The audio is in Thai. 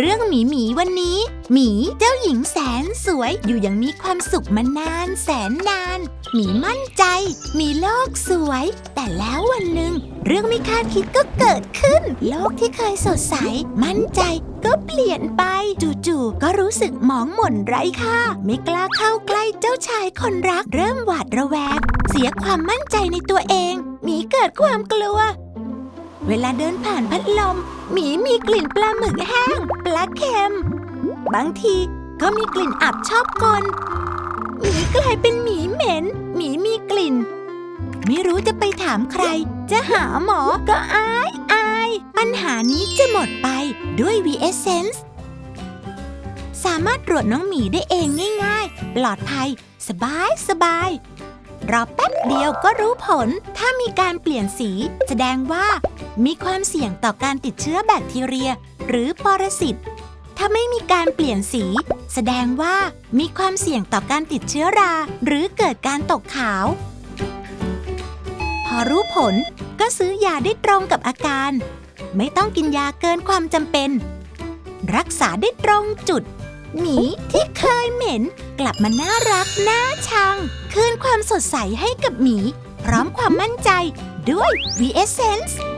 เรื่องหมีหมีวันนี้ หมีเจ้าหญิงแสนสวยอยู่อย่างมีความสุขมานานแสนนาน หมีมั่นใจ มีโลกสวย แต่แล้ววันหนึ่ง เรื่องไม่คาดคิดก็เกิดขึ้น โลกที่เคยสดใส มั่นใจก็เปลี่ยนไป จู่ๆก็รู้สึกหมองหม่นไร้ค่าไม่กล้าเข้าใกล้เจ้าชายคนรัก เริ่มหวาดระแวง เสียความมั่นใจในตัวเอง หมีเกิดความกลัว เวลาเดินผ่านพัดลม หมีมีกลิ่นปลาหมึกแห้ง ปลาเค็ม บางทีก็มีกลิ่นอับชอบกลหมีกลายเป็นหมีเหม็น หมีมีกลิ่น ไม่รู้จะไปถามใคร จะหาหมอก็อายอาย ปัญหานี้จะหมดไปด้วย v s s e n s e สามารถตรวจน้องหมีได้เองง่าย ๆ ปลอดภัย สบายสบาย รอแป๊บเดียวก็รู้ผล ถ้ามีการเปลี่ยนสี แสดงว่า มีความเสี่ยงต่อการติดเชื้อแบคทีเรีย หรือปรสิต ถ้าไม่มีการเปลี่ยนสี แสดงว่า มีความเสี่ยงต่อการติดเชื้อรา หรือเกิดการตกขาว พอรู้ผลก็ซื้อยาได้ตรงกับอาการ ไม่ต้องกินยาเกินความจำเป็น รักษาได้ตรงจุดหมีที่เคยเหม็น กลับมาน่ารักน่าชัง ความสดใสให้กับหมี พร้อมความมั่นใจด้วย v s s e n s e